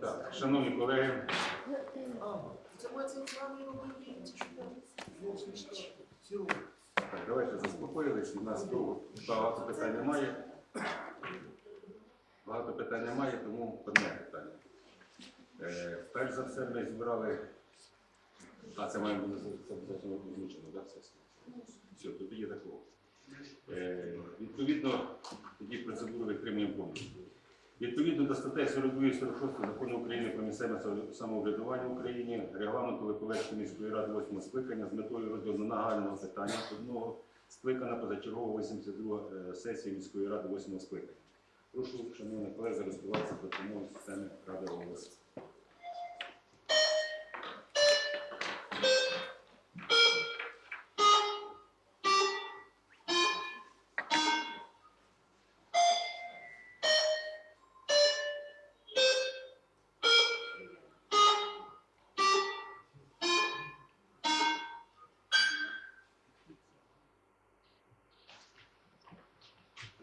Так, шановні колеги, так, давайте заспокоїлись. У нас тут багато питань немає. Багато питань немає, тому одне питання. Е, перш за все, ми збирали. А це має бути озвучено, так? Все, все, тут є такого. Е, відповідно, тоді процедуру витримуємо повністю. Відповідно до статей 42 і 46 закону України про місцеве самоврядування в Україні, регламенту Липовецької міської ради 8 скликання з метою розгляду нагального питання одного скликана позачергова 82 сесії сесія міської ради 8 скликання. Прошу, шановні колеги, зареєструватися за допомогою системи Ради голос.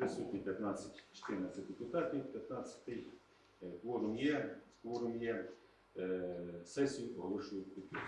Присутні 15, 14 депутатів, 15 е, кворум є, кворум є. Е, Сесію оголошую відкритою.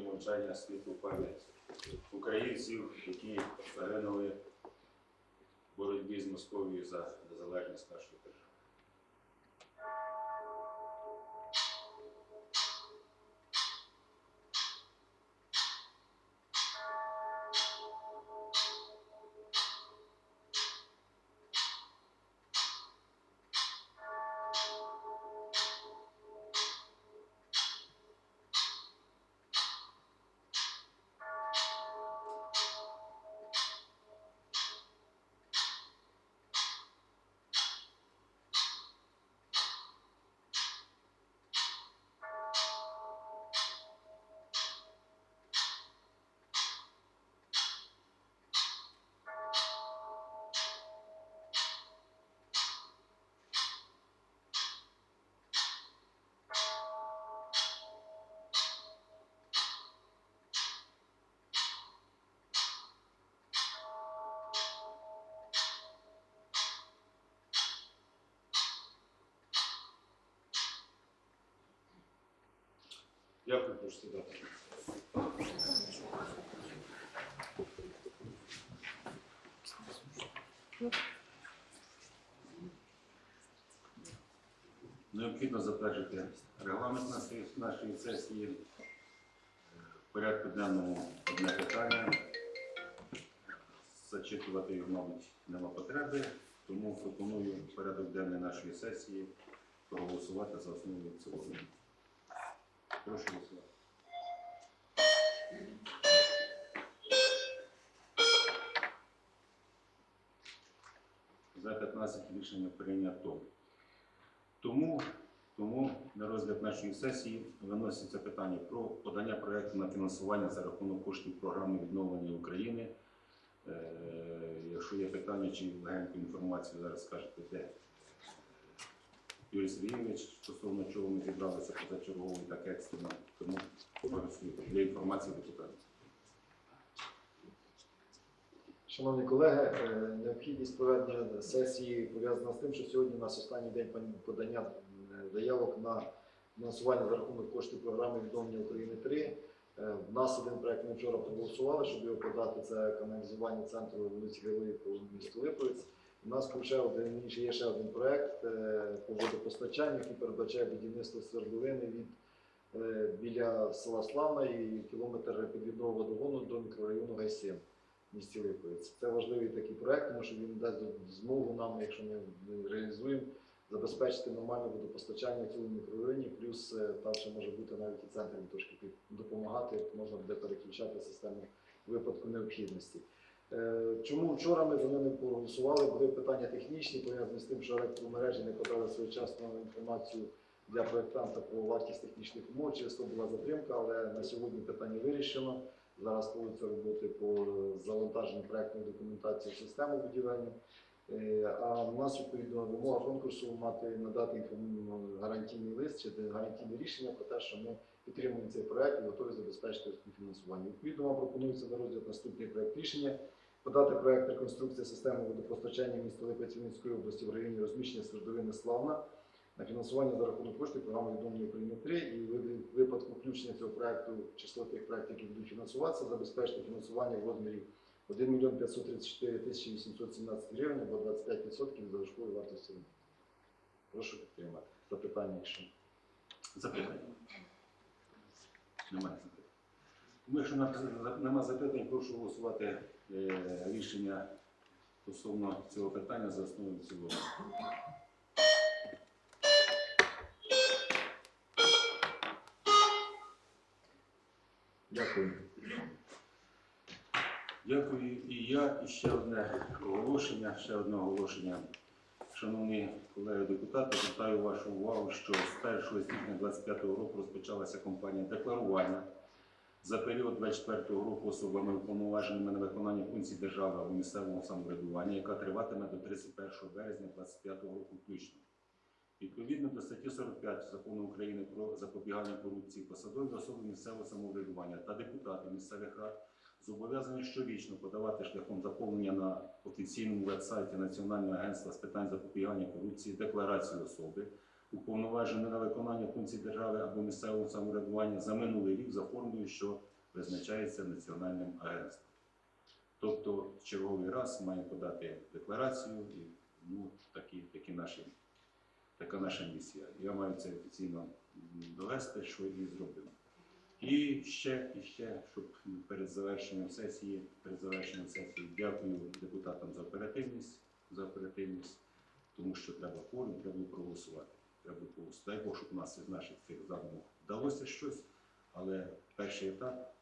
Хвилиною мовчання світлу пам'ять українців, які загинули в боротьбі з Московією за незалежність нашої держави. Дякую, прошу сідати. Необхідно затвердити регламент нашої, сесії. В порядку денному одне питання. Зачитувати його, мабуть, нема потреби, тому пропоную порядок денний нашої сесії проголосувати за основу цілому. За 15 рішення прийнято. Тому, тому на розгляд нашої сесії виноситься питання про подання проєкту на фінансування за рахунок коштів програми відновлення України. Е, якщо є питання чи легеньку інформацію, зараз скажете, де Юрій Сергійович, стосовно чого ми зібралися позачергово і так екстрено, тому для інформації депутатів. Шановні колеги, е, необхідність проведення сесії пов'язана з тим, що сьогодні у нас останній день подання е, заявок на фінансування за рахунок коштів програми відновлення України 3. Е, В нас один проект ми вчора проголосували, щоб його подати. Це каналізування центру вулиці Героїв по місту Липовець. У нас ще один є ще один проект е, по водопостачанню, який передбачає будівництво свердловини від е, біля села Славна і кілометр підвідного водогону до мікрорайону Гайсин в місті Липовець. Це важливий такий проект, тому що він дасть змогу нам, якщо ми реалізуємо, забезпечити нормальне водопостачання в цьому мікрорайоні, плюс е, там ще може бути навіть і центр трошки допомагати, можна буде переключати систему випадку необхідності. Е, Чому вчора ми за ними проголосували? Були питання технічні, пов'язані з тим, що електромережі не подали своєчасно інформацію для проєктанта про вартість технічних умов. Через то була затримка, але на сьогодні питання вирішено. Зараз проводяться роботи по завантаженню проектної документації в систему. Е, А у нас відповідно вимога конкурсу мати надати гарантійний лист чи гарантійне рішення про те, що ми підтримуємо цей проект і готові забезпечити фінансування. Відповідно, вам пропонується на розгляд наступний проект рішення. Подати проект реконструкції системи водопостачання міста Липець Вінницької області в районі розміщення свердловини Славна на фінансування за рахунок коштів програми відновлення України 3 і в випадку включення цього проекту число тих проєктів, які будуть фінансуватися, забезпечити фінансування в розмірі 1 мільйон 534 тисячі 817 гривень або 25% від залишкової вартості. Прошу підтримати. Запитання, якщо. Запитання. Немає запитань. Тому якщо немає запитань, прошу голосувати рішення стосовно цього питання за основу цілому. Дякую. Дякую. І я, і ще одне оголошення, ще одне оголошення. Шановні колеги депутати, звертаю вашу увагу, що з 1 січня 2025 року розпочалася кампанія декларування за період 24 року особами уповноваженими на виконання функцій держави або місцевого самоврядування, яка триватиме до 31 березня 2025 року включно. Відповідно до статті 45 закону України про запобігання корупції посадові особи місцевого самоврядування та депутати місцевих рад зобов'язані щорічно подавати шляхом заповнення на офіційному вебсайті Національного агентства з питань запобігання корупції декларацію особи, уповноваженої на виконання функцій держави або місцевого самоврядування за минулий рік за формою, що визначається національним агентством. Тобто черговий раз має подати декларацію і ну, такі, такі наші, така наша місія. Я маю це офіційно довести, що і зробив. І ще, і ще, щоб перед завершенням сесії, перед завершенням сесії, дякую депутатам за оперативність, за оперативність, тому що треба форум, треба проголосувати. Треба було. Дай Бог, щоб у нас із наших цих задумів вдалося щось, але перший етап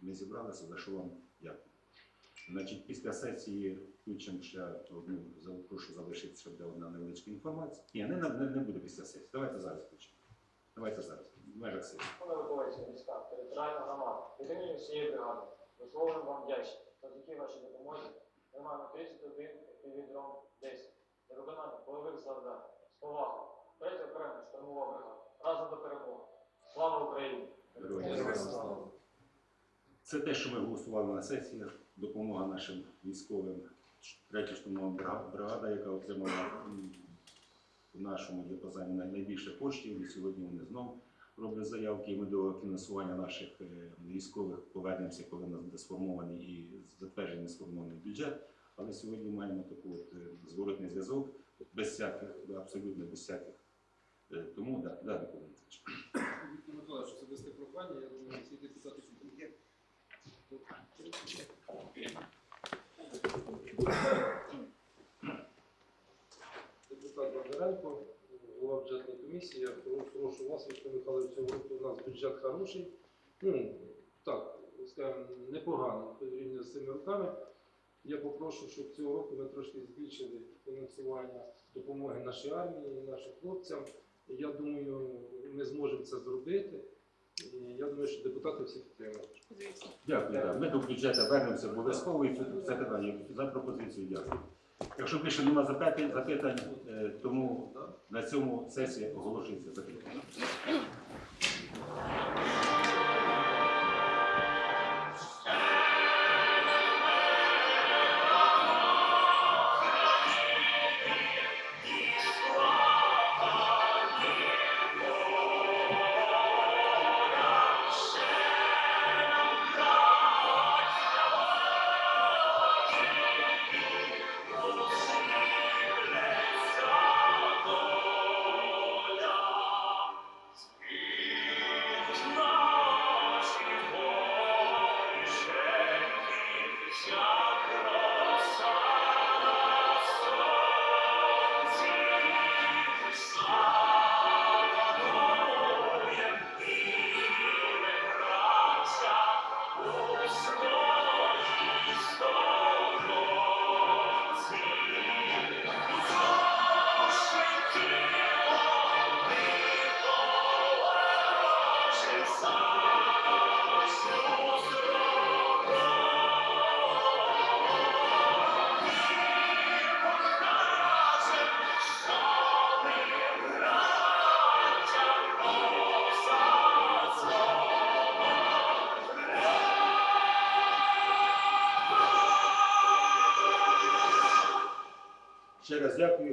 ми зібралися, за що вам дякую. Значить, після сесії включимо ще одну, прошу залишитися, буде одна невеличка інформація. Ні, не, не, не буде після сесії. Давайте зараз включимо. Давайте зараз. В межах сесії. Шановна Миколаївська міська територіальна громада, імені всієї бригади висловлюємо вам вдячність завдяки вашій допомозі. Ми маємо 31 дрон 10 для виконання бойових завдань з повагою. Третя окрема штурмова бригада. Разом до перемоги. Слава Україні! Це те, що ми голосували на сесіях. Допомога нашим військовим. Третя штурмова бригада, яка отримала в нашому діапазоні найбільше коштів. І сьогодні вони знову роблять заявки. І ми до фінансування наших е, військових повернемося, коли у нас буде сформований і затверджений сформований бюджет. Але сьогодні маємо такий е, зворотний зв'язок без всяких, абсолютно без всяких. Е, Тому да, да, Микола Дмитрович. Віктор Миколаївич, особисте прохання, я думаю, всі депутати є. Депутат Бондаренко, голова бюджетної комісії, я прошу вас, Віктор Михайлович, цього року у нас бюджет хороший. Ну, так, скажімо, непоганий порівняно з цими роками. Я попрошу, щоб цього року ми трошки збільшили фінансування допомоги нашій армії, нашим хлопцям. Я думаю, ми зможемо це зробити. І я думаю, що депутати всі підтримують. Дякую. Да. Ми до бюджету вернемося обов'язково і це це питання за пропозицію. Дякую. Якщо більше нема запитань, запитань, е, тому на цьому сесія оголошується закритою.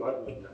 Ще раз дякую, гарного дня.